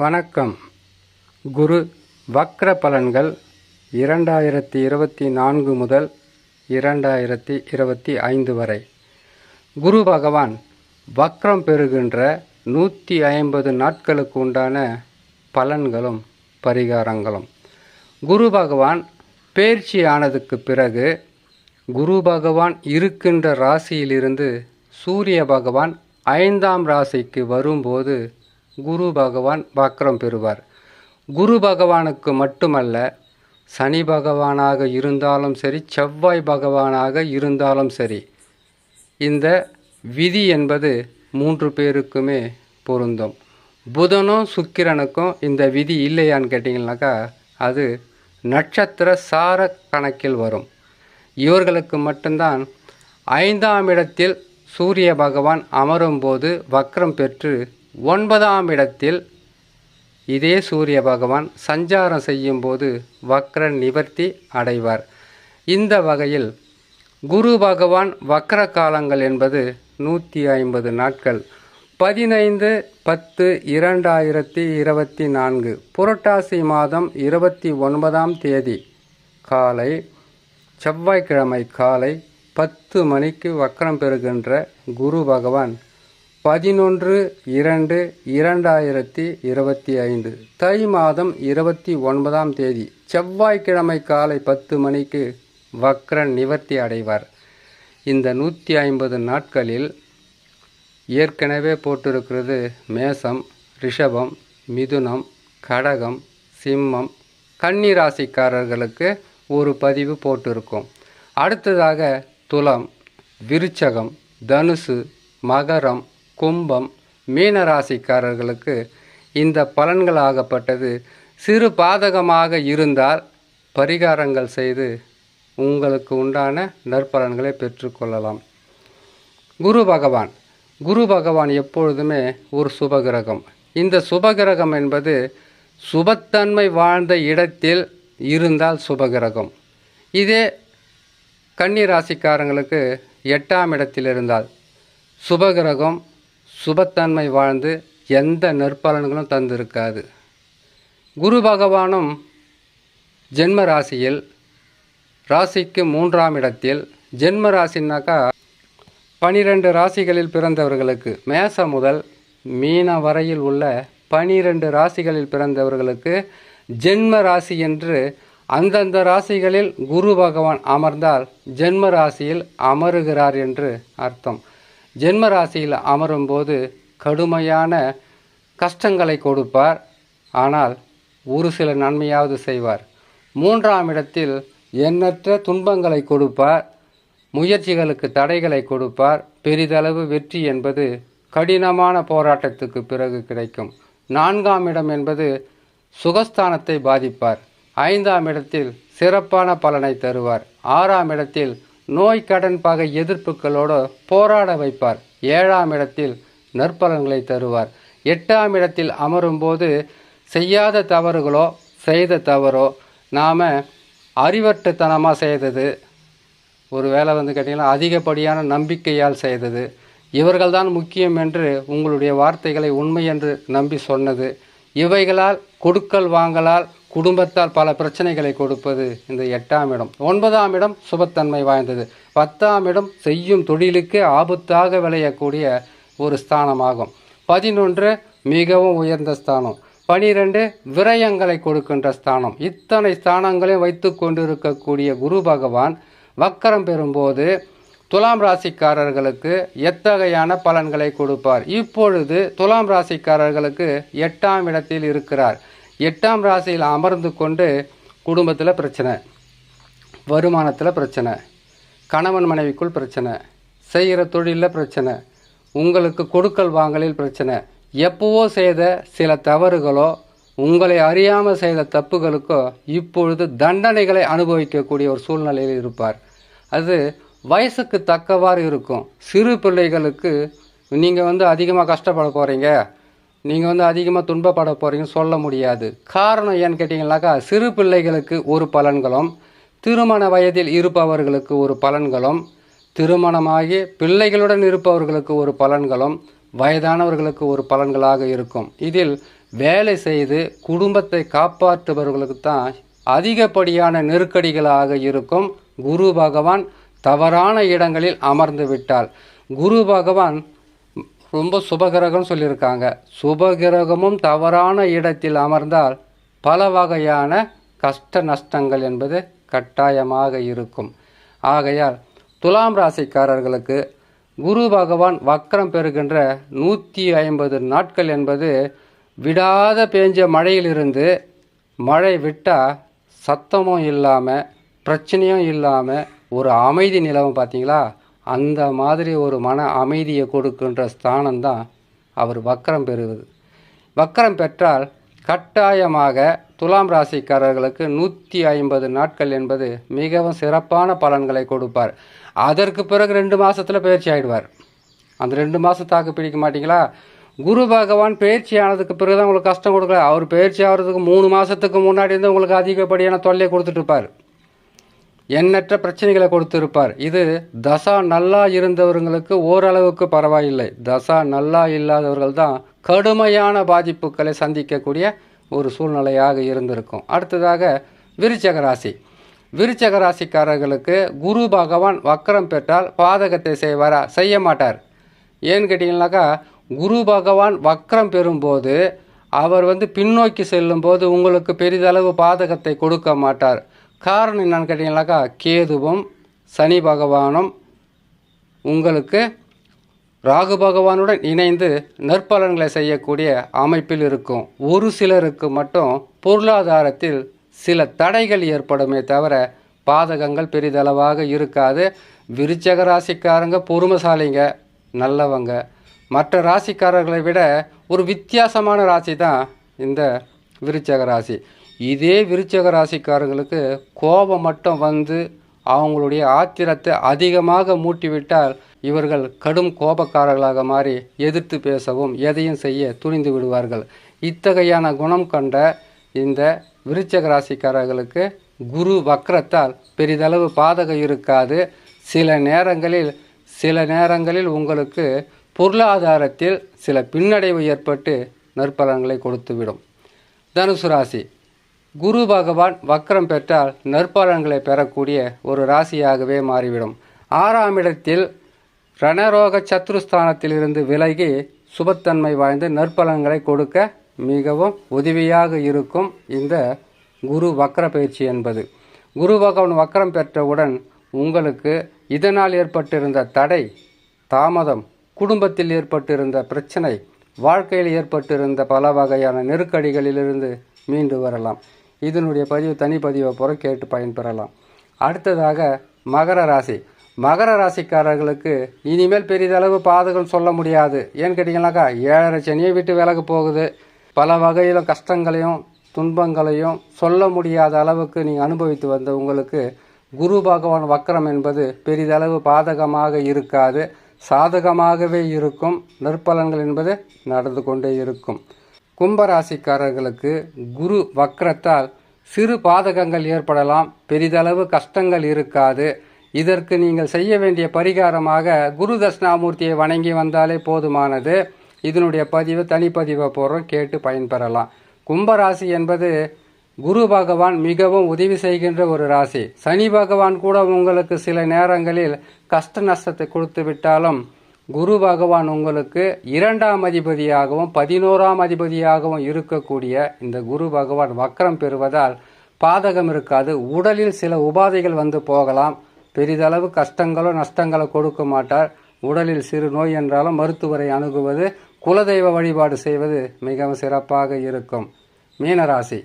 வணக்கம். குரு வக்ர பலன்கள் இரண்டாயிரத்தி இருபத்தி நான்கு முதல் இரண்டாயிரத்தி இருபத்தி ஐந்து வரை. குரு பகவான் வக்ரம் பெறுகின்ற நூற்றி ஐம்பது நாட்களுக்கு உண்டான பலன்களும் பரிகாரங்களும். குரு பகவான் பேர்ச்சி ஆனதுக்கு பிறகு குரு பகவான் இருக்கின்ற ராசியிலிருந்து சூரிய பகவான் ஐந்தாம் ராசிக்கு வரும்போது குரு பகவான் வக்ரம் பெறுவார். குரு பகவானுக்கு மட்டுமல்ல சனி பகவானாக இருந்தாலும் சரி செவ்வாய் பகவானாக இருந்தாலும் சரி இந்த விதி என்பது மூன்று பேருக்குமே பொருந்தும். புதனும் சுக்கிரனுக்கும் இந்த விதி இல்லையான்னு கேட்டிங்கனாக்கா அது நட்சத்திர சார கணக்கில் வரும். இவர்களுக்கு மட்டும்தான் ஐந்தாம் இடத்தில் சூரிய பகவான் அமரும்போது வக்ரம் பெற்று ஒன்பதாம் இடத்தில் இதே சூரிய பகவான் சஞ்சாரம் செய்யும்போது வக்ர நிவர்த்தி அடைவார். இந்த வகையில் குரு பகவான் வக்ர காலங்கள் என்பது நூற்றி ஐம்பது நாட்கள். பதினைந்து பத்து இரண்டாயிரத்தி இருபத்தி நான்கு புரட்டாசி மாதம் இருபத்தி ஒன்பதாம் தேதி காலை செவ்வாய்க்கிழமை காலை பத்து மணிக்கு வக்ரம் பெறுகின்ற குரு பகவான் பதினொன்று இரண்டு இரண்டாயிரத்தி இருபத்தி ஐந்து. தை மாதம் இருபத்தி ஒன்பதாம் தேதி செவ்வாய்க்கிழமை காலை பத்து மணிக்கு வக்ரன் நிவர்த்தி அடைவார். இந்த நூற்றி ஐம்பது நாட்களில் ஏற்கனவே போட்டிருக்கிறது மேசம் ரிஷபம் மிதுனம் கடகம் சிம்மம் கன்னிராசிக்காரர்களுக்கு ஒரு பதிவு போட்டிருக்கும். அடுத்ததாக துலம் விருச்சகம் தனுசு மகரம் கும்பம் மீன ராசிக்காரர்களுக்கு இந்த பலன்களாகப்பட்டது. சிறு பாதகமாக இருந்தால் பரிகாரங்கள் செய்து உங்களுக்கு உண்டான நற்பலன்களை பெற்றுக்கொள்ளலாம் குரு பகவான். குரு பகவான் எப்பொழுதுமே ஒரு சுபகிரகம். இந்த சுபகிரகம் என்பது சுபத்தன்மை வாழ்ந்த இடத்தில் இருந்தால் சுபகிரகம். இதே கன்னி ராசிக்காரங்களுக்கு எட்டாம் இடத்தில் இருந்தால் சுபகிரகம் சுபத்தன்மை வாழ்ந்து எந்த நற்பலன்களும் தந்திருக்காது. குரு பகவானும் ஜென்ம ராசியில் ராசிக்கு மூன்றாம் இடத்தில் ஜென்ம ராசினாக்கா பனிரெண்டு ராசிகளில் பிறந்தவர்களுக்கு மேச முதல் மீன வரையில் உள்ள பனிரெண்டு ராசிகளில் பிறந்தவர்களுக்கு ஜென்ம ராசி என்று அந்தந்த ராசிகளில் குரு பகவான் அமர்ந்தால் ஜென்ம ராசியில் அமருகிறார் என்று அர்த்தம். ஜென்ம ராசியில் அமரும்போது கடுமையான கஷ்டங்களை கொடுப்பார். ஆனால் ஒரு சில நன்மையாவது செய்வார். மூன்றாம் இடத்தில் எண்ணற்ற துன்பங்களை கொடுப்பார். முயற்சிகளுக்கு தடைகளை கொடுப்பார். பெரிதளவு வெற்றி என்பது கடினமான போராட்டத்துக்கு பிறகு கிடைக்கும். நான்காம் இடம் என்பது சுகஸ்தானத்தை பாதிப்பார். ஐந்தாம் இடத்தில் சிறப்பான பலனை தருவார். ஆறாம் இடத்தில் நோய் கடன் பகை எதிர்ப்புகளோடு போராட வைப்பார். ஏழாம் இடத்தில் நற்பலன்களை தருவார். எட்டாம் இடத்தில் அமரும்போது செய்யாத தவறுகளோ செய்த தவறோ நாம் அறிவற்றுத்தனமாக செய்தது ஒரு வேலை வந்து கேட்டிங்கன்னா அதிகப்படியான நம்பிக்கையால் செய்தது. இவர்கள்தான் முக்கியம் என்று உங்களுடைய வார்த்தைகளை உண்மை என்று நம்பி சொன்னது. இவைகளால் கொடுக்கல் வாங்கலால் குடும்பத்தால் பல பிரச்சனைகளை கொடுப்பது இந்த எட்டாம் இடம். ஒன்பதாம் இடம் சுபத்தன்மை வாய்ந்தது. பத்தாம் இடம் செய்யும் தொழிலுக்கு ஆபத்தாக விளையக்கூடிய ஒரு ஸ்தானமாகும். பதினொன்று மிகவும் உயர்ந்த ஸ்தானம். பனிரெண்டு விரயங்களை கொடுக்கின்ற ஸ்தானம். இத்தனை ஸ்தானங்களையும் வைத்து கொண்டிருக்கக்கூடிய குரு பகவான் வக்கரம் பெறும்போது துலாம் ராசிக்காரர்களுக்கு எத்தகையான பலன்களை கொடுப்பார்? இப்பொழுது துலாம் ராசிக்காரர்களுக்கு எட்டாம் இடத்தில் இருக்கிறார். எட்டாம் ராசியில் அமர்ந்து கொண்டு குடும்பத்தில் பிரச்சனை வருமானத்தில் பிரச்சனை கணவன் மனைவிக்குள் பிரச்சனை செய்கிற தொழிலில் பிரச்சனை உங்களுக்கு கொடுக்கல் வாங்கலில் பிரச்சனை எப்போவோ செய்த சில தவறுகளோ உங்களை அறியாமல் செய்த தப்புகளுக்கோ இப்பொழுது தண்டனைகளை அனுபவிக்கக்கூடிய ஒரு சூழ்நிலையில் இருப்பார். அது வயசுக்கு தக்கவாறு இருக்கும். சிறு பிள்ளைகளுக்கு நீங்கள் வந்து அதிகமாக கஷ்டப்பட போகிறீங்க நீங்கள் வந்து அதிகமாக துன்பப்பட போகிறீங்கன்னு சொல்ல முடியாது. காரணம் ஏன்னு கேட்டிங்கனாக்கா சிறு பிள்ளைகளுக்கு ஒரு பலன்களும் திருமண வயதில் இருப்பவர்களுக்கு ஒரு பலன்களும் திருமணமாகி பிள்ளைகளுடன் இருப்பவர்களுக்கு ஒரு பலன்களும் வயதானவர்களுக்கு ஒரு பலன்களாக இருக்கும். இதில் வேலை செய்து குடும்பத்தை காப்பாற்றுபவர்களுக்கு தான் அதிகப்படியான நெருக்கடிகளாக இருக்கும். குரு பகவான் தவறான இடங்களில் அமர்ந்து விட்டால் குரு பகவான் ரொம்ப சுபகிரகம் சொல்லியிருக்காங்க. சுபகிரகமும் தவறான இடத்தில் அமர்ந்தால் பல வகையான கஷ்ட நஷ்டங்கள் என்பது கட்டாயமாக இருக்கும். ஆகையால் துலாம் ராசிக்காரர்களுக்கு குரு பகவான் வக்கரம் பெறுகின்ற நூற்றி ஐம்பது நாட்கள் என்பது விடாத பேஞ்ச மழையிலிருந்து மழை விட்டால் சத்தமும் இல்லாமல் பிரச்சனையும் இல்லாமல் ஒரு அமைதி நிலவும் பார்த்தீங்களா அந்த மாதிரி ஒரு மன அமைதியை கொடுக்கின்ற ஸ்தானம் தான் அவர் வக்கரம் பெறுவது. வக்கரம் பெற்றால் கட்டாயமாக துலாம் ராசிக்காரர்களுக்கு நூற்றி ஐம்பது நாட்கள் என்பது மிகவும் சிறப்பான பலன்களை கொடுப்பார். அதற்கு பிறகு ரெண்டு மாதத்தில் பயிற்சி ஆயிடுவார். அந்த ரெண்டு மாதம் தாக்கு பிடிக்க மாட்டீங்களா? குரு பகவான் பயிற்சி ஆனதுக்கு பிறகு தான் உங்களுக்கு கஷ்டம் கொடுக்கல. அவர் பயிற்சி ஆகிறதுக்கு மூணு மாதத்துக்கு முன்னாடி இருந்து உங்களுக்கு அதிகப்படியான தொல்லையை கொடுத்துட்டு இருப்பார். எண்ணற்ற பிரச்சனைகளை கொடுத்திருப்பார். இது தசா நல்லா இருந்தவர்களுக்கு ஓரளவுக்கு பரவாயில்லை. தசா நல்லா இல்லாதவர்கள் தான் கடுமையான பாதிப்புகளை சந்திக்கக்கூடிய ஒரு சூழ்நிலையாக இருந்திருக்கும். அடுத்ததாக விருச்சக ராசி. விருச்சக ராசிக்காரர்களுக்கு குரு பகவான் வக்கரம் பெற்றால் பாதகத்தை செய்வாரா? செய்ய மாட்டார். ஏன்னு கேட்டிங்கனாக்கா குரு பகவான் வக்கரம் பெறும்போது அவர் வந்து பின்னோக்கி செல்லும்போது உங்களுக்கு பெரிதளவு பாதகத்தை கொடுக்க மாட்டார். காரணம் என்னன்னு கேட்டிங்கனாக்கா கேதுவும் சனி பகவானும் உங்களுக்கு ராகு பகவானுடன் இணைந்து நற்பலன்களை செய்யக்கூடிய அமைப்பில் இருக்கும். ஒரு சிலருக்கு மட்டும் பொருளாதாரத்தில் சில தடைகள் ஏற்படுமே தவிர பாதகங்கள் பெரிதளவாக இருக்காது. விருச்சக ராசிக்காரங்க பொறுமசாலிங்க நல்லவங்க. மற்ற ராசிக்காரர்களை விட ஒரு வித்தியாசமான ராசி தான் இந்த விருச்சக ராசி. இதே விருச்சக ராசிக்காரங்களுக்கு கோபம் மட்டும் வந்து அவங்களுடைய ஆத்திரத்தை அதிகமாக மூட்டிவிட்டால் இவர்கள் கடும் கோபக்காரர்களாக மாறி எதிர்த்து பேசவும் எதையும் செய்ய துணிந்து விடுவார்கள். இத்தகையான குணம் கொண்ட இந்த விருச்சக ராசிக்காரர்களுக்கு குரு வக்கரத்தால் பெரிதளவு பாதகம் இருக்காது. சில நேரங்களில் சில நேரங்களில் உங்களுக்கு பொருளாதாரத்தில் சில பின்னடைவு ஏற்பட்டு நற்பலன்களை கொடுத்துவிடும். தனுசு ராசி குரு பகவான் வக்ரம் பெற்றால் நற்பலன்களை பெறக்கூடிய ஒரு ராசியாகவே மாறிவிடும். ஆறாம் இடத்தில் ரணரோக சத்ருஸ்தானத்திலிருந்து விலகி சுபத்தன்மை வாய்ந்து நற்பலன்களை கொடுக்க மிகவும் உதவியாக இருக்கும் இந்த குரு வக்ர பயிற்சி என்பது. குரு பகவான் வக்ரம் பெற்றவுடன் உங்களுக்கு இதனால் ஏற்பட்டிருந்த தடை தாமதம் குடும்பத்தில் ஏற்பட்டிருந்த பிரச்சனை வாழ்க்கையில் ஏற்பட்டிருந்த பல வகையான நெருக்கடிகளிலிருந்து மீண்டு வரலாம். இதனுடைய பதிவு தனி பதிவை புற கேட்டு பயன்பெறலாம் அடுத்ததாக மகர ராசி. மகர ராசிக்காரர்களுக்கு இனிமேல் பெரிதளவு பாதகம் சொல்ல முடியாது. ஏன்னு கேட்டிங்கனாக்கா ஏழரை சனியை விட்டு விலக போகுது. பல வகையிலும் கஷ்டங்களையும் துன்பங்களையும் சொல்ல முடியாத அளவுக்கு நீங்கள் அனுபவித்து வந்த உங்களுக்கு குரு பகவான் வக்கரம் என்பது பெரிதளவு பாதகமாக இருக்காது. சாதகமாகவே இருக்கும். நற்பலன்கள் என்பது நடந்து கொண்டே இருக்கும். கும்பராசிக்காரர்களுக்கு குரு வக்ரத்தால் சிறு பாதகங்கள் ஏற்படலாம் பெரிதளவு கஷ்டங்கள் இருக்காது. இதற்கு நீங்கள் செய்ய வேண்டிய பரிகாரமாக குரு தட்சிணாமூர்த்தியை வணங்கி வந்தாலே போதுமானது. இதனுடைய பதிவு தனிப்பதிவை போகிறோம் கேட்டு பயன்பெறலாம். கும்பராசி என்பது குரு பகவான் மிகவும் உதவி செய்கின்ற ஒரு ராசி. சனி பகவான் கூட உங்களுக்கு சில நேரங்களில் கஷ்ட நஷ்டத்தை கொடுத்து விட்டாலும் குரு பகவான் உங்களுக்கு இரண்டாம் அதிபதியாகவும் பதினோராம் அதிபதியாகவும் இருக்கக்கூடிய இந்த குரு பகவான் வக்கரம் பெறுவதால் பாதகம் இருக்காது. உடலில் சில உபாதைகள் வந்து போகலாம். பெரிதளவு கஷ்டங்களோ நஷ்டங்களோ கொடுக்க மாட்டார். உடலில் சிறு நோய் என்றாலும் மருத்துவரை அணுகுவது குலதெய்வ வழிபாடு செய்வது மிகவும் சிறப்பாக இருக்கும். மீனராசி.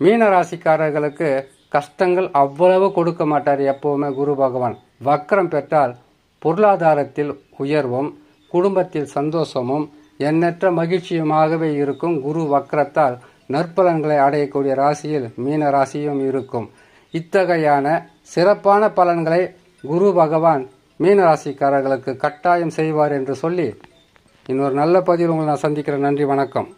மீனராசிக்காரர்களுக்கு கஷ்டங்கள் அவ்வளவு கொடுக்க மாட்டார் எப்போவுமே குரு பகவான். வக்கரம் பெற்றால் பொருளாதாரத்தில் உயர்வும் குடும்பத்தில் சந்தோஷமும் எண்ணற்ற மகிழ்ச்சியுமாகவே இருக்கும் குரு வக்ரத்தால் நற்பலன்களை அடையக்கூடிய ராசியில் மீன ராசியும் இருக்கும். இத்தகையான சிறப்பான பலன்களை குரு பகவான் மீன ராசிக்காரர்களுக்கு கட்டாயம் செய்வார் என்று சொல்லி இன்னொரு நல்ல பதிவில் உங்களை நான் சந்திக்கிறேன். நன்றி வணக்கம்.